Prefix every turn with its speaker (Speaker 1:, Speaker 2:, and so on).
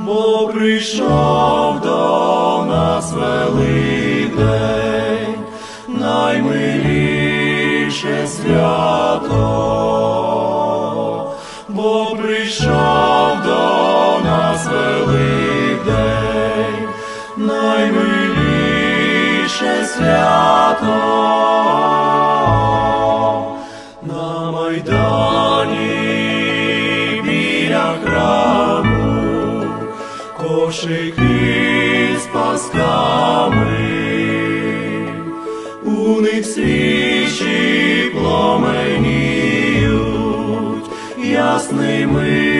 Speaker 1: бо прийшов до нас Великдень, наймиліше свято, бо прийшов до нас Великдень, наймиліше свято. Майдані біля храму кошики з пасками, у них свічі пломеніють ясними